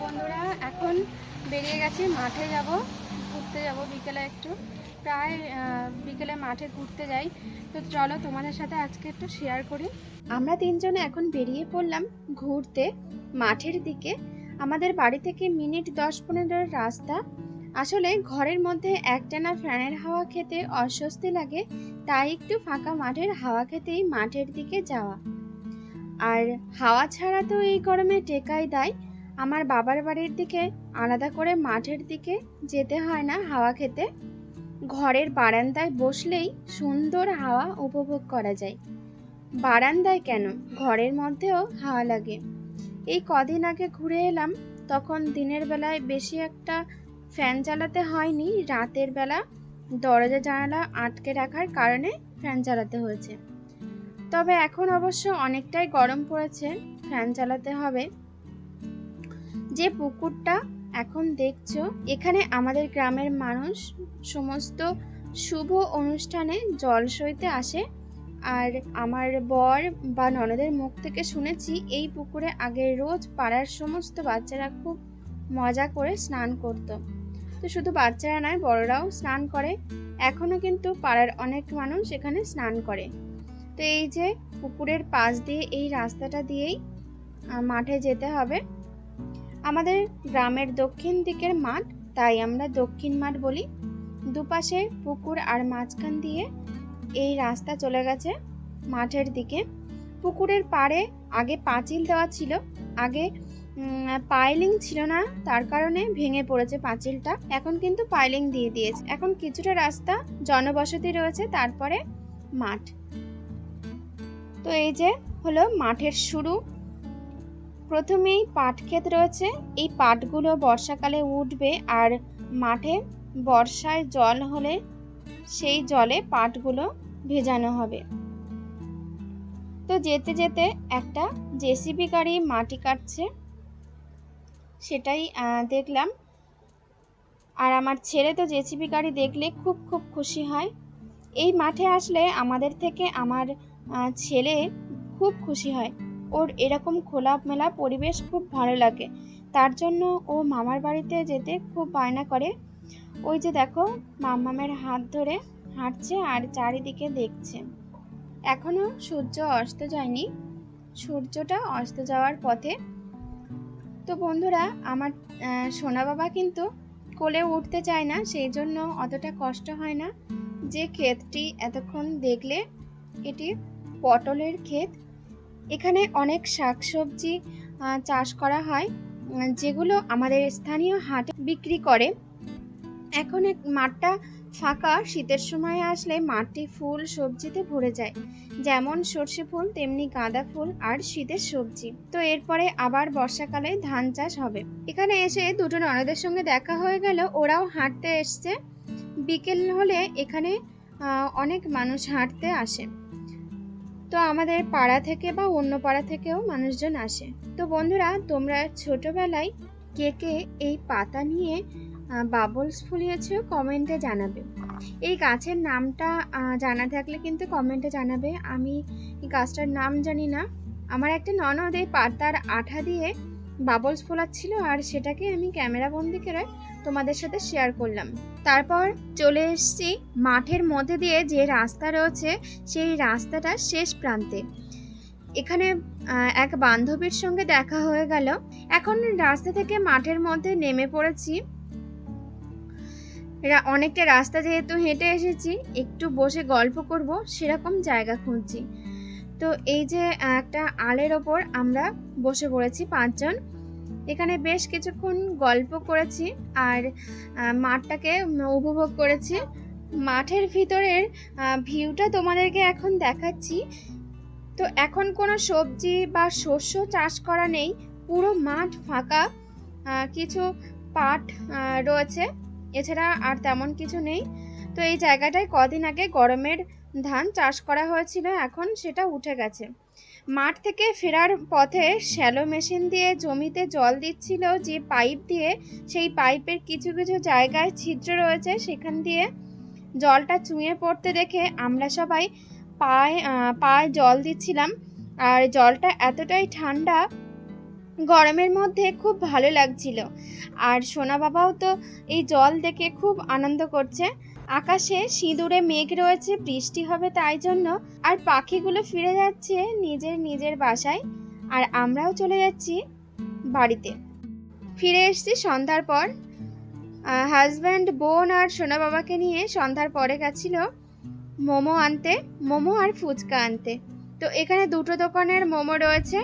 বন্ধুরা, এখন বেরিয়ে গেছি, মাঠে যাব, ঘুরতে যাব বিকেলে একটু। প্রায় বিকেলে মাঠে ঘুরতে যাই। তো চলো তোমাদের সাথে আজকে একটু শেয়ার করি। আমরা তিনজনে এখন বেরিয়ে পড়লাম ঘুরতে মাঠের দিকে। আমাদের বাড়ি থেকে মিনিট দশ পনেরোর রাস্তা। আসলে ঘরের মধ্যে একটানা ফ্যানের হাওয়া খেতে অস্বস্তি লাগে, তাই একটু ফাঁকা মাঠের হাওয়া খেতেই মাঠের দিকে যাওয়া। আর হাওয়া ছাড়া তো এই গরমে টেকাই দেয়। আমার বাবার বাড়ির দিকে আলাদা করে মাঠের দিকে যেতে হয় না হাওয়া খেতে। ঘরের বারান্দায় বসলেই সুন্দর হাওয়া উপভোগ করা যায়। বারান্দায় কেন? ঘরের মধ্যেও হাওয়া লাগে। এই কদিন আগে ঘুরে এলাম, তখন দিনের বেলায় বেশি একটা ফ্যান চালাতে হয়নি, রাতের বেলা দরজা জানালা আটকে রাখার কারণে ফ্যান চালাতে হয়েছে। তবে এখন অবশ্য অনেকটাই গরম পড়েছে, ফ্যান চালাতে হবে। যে পুকুরটা এখন দেখছ, এখানে আমাদের গ্রামের মানুষ সমস্ত শুভ অনুষ্ঠানে জল সইতে আসে। আর আমার বর বা ননদের মুখ থেকে শুনেছি, এই পুকুরে আগে রোজ পাড়ার সমস্ত বাচ্চারা খুব মজা করে স্নান করত। তো শুধু বাচ্চারা নয়, বড়রাও স্নান করে। এখনও কিন্তু পাড়ার অনেক মানুষ এখানে স্নান করে। তো এই যে পুকুরের পাশ দিয়ে, এই রাস্তাটা দিয়েই মাঠে যেতে হবে। আমাদের গ্রামের দক্ষিণ দিকের মাঠ, তাই আমরা দক্ষিণ মাঠ বলি। দুপাশে পুকুর আর মাঝখান দিয়ে এই রাস্তা চলে গেছে মাঠের দিকে। পুকুরের পাড়ে আগে পাঁচিল দেওয়া ছিল, আগে পাইলিং ছিল না, তার কারণে ভেঙে পড়েছে পাঁচিলটা। এখন কিন্তু পাইলিং দিয়ে দিয়েছে। এখন কিছুটা রাস্তা জনবসতি রয়েছে, তারপরে মাঠ। তো এই যে হলো মাঠের শুরু। প্রথমেই পাট ক্ষেত রয়েছে। এই পাটগুলো বর্ষাকালে উঠবে আর মাঠে বর্ষায় জল হলে সেই জলে পাটগুলো ভেজানো হবে। তো যেতে যেতে একটা জেসিবি গাড়ি মাটি কাটছে। সেটাই দেখলাম। আর আমার ছেলে তো জেসিবি গাড়ি দেখলে খুব খুব খুশি হয়। এই মাঠে আসলে আমাদের থেকে আমার ছেলে খুব খুশি হয়। ওর এরকম খোলামেলা পরিবেশ খুব ভালো লাগে। তার জন্য ও মামার বাড়িতে যেতে খুব বায়না করে। ওই যে দেখো, মামামের হাত ধরে হাঁটছে আর চারিদিকে দেখছে। এখনও সূর্য অস্ত যায়নি। সূর্যটা অস্ত যাওয়ার পথে তো বন্ধুরা, আমার সোনা বাবা কিন্তু কোলে উঠতে চায় না, সেই জন্য অতটা কষ্ট হয় না। যে ক্ষেতটি এতক্ষণ দেখলে, এটি পটলের ক্ষেত। এখানে অনেক শাকসবজি চাষ করা হয় যেগুলো আমাদের স্থানীয় হাটে বিক্রি করে। এখন মাঠটা ফাঁকা, শীতের সময় আসলে মাঠটি ফুল সবজিতে ভরে যায়। যেমন সর্ষে ফুল, তেমনি গাঁদা ফুল আর শীতের সবজি। তো এরপরে আবার বর্ষাকালে ধান চাষ হবে। এখানে এসে দুটো ননদের সঙ্গে দেখা হয়ে গেল, ওরাও হাঁটতে এসছে। বিকেল হলে এখানে অনেক মানুষ হাঁটতে আসে। তো আমাদের পাড়া থেকে বা অন্য পাড়া থেকেও মানুষজন আসে। তো বন্ধুরা, তোমরা ছোটবেলায় কে কে এই পাতা নিয়ে বাবলস ফুলিয়েছো কমেন্টে জানাবে। এই গাছের নামটা জানা থাকলে কিন্তু কমেন্টে জানাবে। আমি এই গাছটার নাম জানি না। আমার একটা ননদ এই পাতার আঠা দিয়ে বাবলস ফোলাচ্ছিল আর সেটাকে আমি ক্যামেরা বন্দি করে তোমাদের সাথে শেয়ার করলাম। তারপর চলে এসেছি মাঠের মধ্যে দিয়ে যে রাস্তা রয়েছে, সেই রাস্তাটা শেষ প্রান্তে। এখানে এক বান্ধবীর সঙ্গে দেখা হয়ে গেল। এখন রাস্তা থেকে মাঠের মধ্যে নেমে পড়েছি। অনেকটা রাস্তা যেহেতু হেঁটে এসেছি, একটু বসে গল্প করব, সেরকম জায়গা খুঁজছি। তো এই যে, একটা আলের ওপর আমরা বসে পড়েছি পাঁচজন। এখানে বেশ কিছুক্ষণ গল্প করেছি আর মাঠটাকে উপভোগ করেছি। মাঠের ভিতরের ভিউটা তোমাদেরকে এখন দেখাচ্ছি। তো এখন কোনো সবজি বা শস্য চাষ করা নেই, পুরো মাঠ ফাঁকা। কিছু পাট রয়েছে, এছাড়া আর তেমন কিছু নেই। তো এই জায়গাটায় কদিন আগে গরমের ধান চাষ করা হয়েছিল, এখন সেটা উঠে গেছে। মাঠ থেকে ফেরার পথে শ্যালো মেশিন দিয়ে জমিতে জল দিচ্ছিল যে পাইপ দিয়ে। সেই পাইপের কিছু কিছু জায়গায় ছিদ্র রয়েছে, সেখান দিয়ে জলটা চুঁয়ে পড়তে দেখে আমরা সবাই পায়ে পায়ে জল দিচ্ছিলাম। আর জলটা এতটাই ঠান্ডা, গরমের মধ্যে খুব ভালো লাগছিল। আর সোনা বাবাও তো এই জল দেখে খুব আনন্দ করছে। আকাশে সিঁদুরে মেঘ রয়েছে, বৃষ্টি হবে তাই জন্য, আর পাখিগুলো ফিরে যাচ্ছে নিজের নিজের বাসায়, আর আমরাও চলে যাচ্ছি বাড়িতে। ফিরে এসেছি সন্ধ্যার পর। হাজব্যান্ড বোন আর সোনা বাবাকে নিয়ে সন্ধ্যার পরে গেছিল মোমো আনতে, মোমো আর ফুচকা আনতে। তো এখানে দুটো দোকানের মোমো রয়েছে।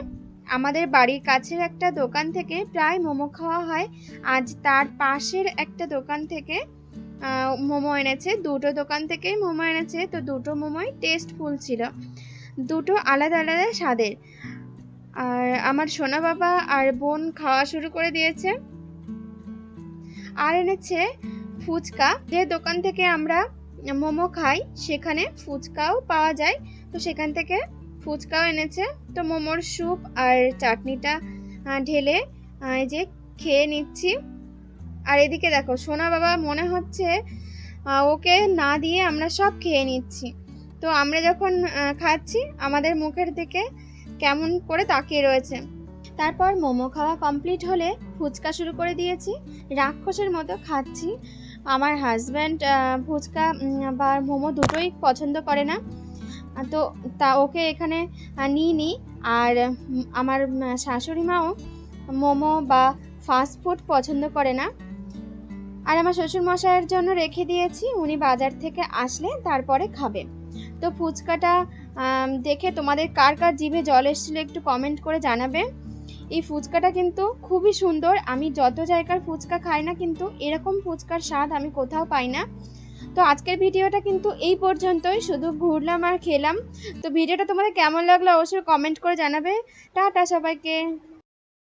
আমাদের বাড়ির কাছের একটা দোকান থেকে প্রায় মোমো খাওয়া হয়। আজ তার পাশের একটা দোকান থেকে মোমো এনেছে। দুটো দোকান থেকেই মোমো এনেছে। তো দুটো মোমোই টেস্টফুল ছিল। দুটো আলাদা আলাদা স্বাদের। আর আমার সোনা বাবা আর বোন খাওয়া শুরু করে দিয়েছে। আর এনেছে ফুচকা। যে দোকান থেকে আমরা মোমো খাই, সেখানে ফুচকাও পাওয়া যায়। তো সেখান থেকে ফুচকাও এনেছে। তো মোমোর স্যুপ আর চাটনিটা ঢেলে যে খেয়ে নিচ্ছি। আর এদিকে দেখো, সোনা বাবা মনে হচ্ছে ওকে না দিয়ে আমরা সব খেয়ে নিচ্ছি। তো আমরা যখন খাচ্ছি, আমাদের মুখের দিকে কেমন করে তাকিয়ে রয়েছে। তারপর মোমো খাওয়া কমপ্লিট হলে ফুচকা শুরু করে দিয়েছি। রাক্ষসের মতো খাচ্ছি। আমার হাজব্যান্ড ফুচকা বা মোমো দুটোই পছন্দ করে না। তো তা ওকে এখানে নিয়ে নিই। আর আমার শাশুড়ি মাও মোমো বা ফাস্ট ফুড পছন্দ করে না। আর আমার শ্বশুর মশাইয়ের জন্য রেখে দিয়েছি। উনি বাজার থেকে আসলে তারপরে খাবে। তো ফুচকাটা দেখে তোমাদের কার কার জিভে জল এসেছিল একটু কমেন্ট করে জানাবে। এই ফুচকাটা কিন্তু খুবই সুন্দর। আমি যত জায়গার ফুচকা খাই না কিন্তু এরকম ফুচকার স্বাদ আমি কোথাও পাই না। তো আজকের ভিডিওটা কিন্তু এই পর্যন্তই। শুধু ঘুরলাম আর খেলাম। তো ভিডিওটা তোমাদের কেমন লাগল অবশ্যই কমেন্ট করে জানাবে। টাটা সবাইকে।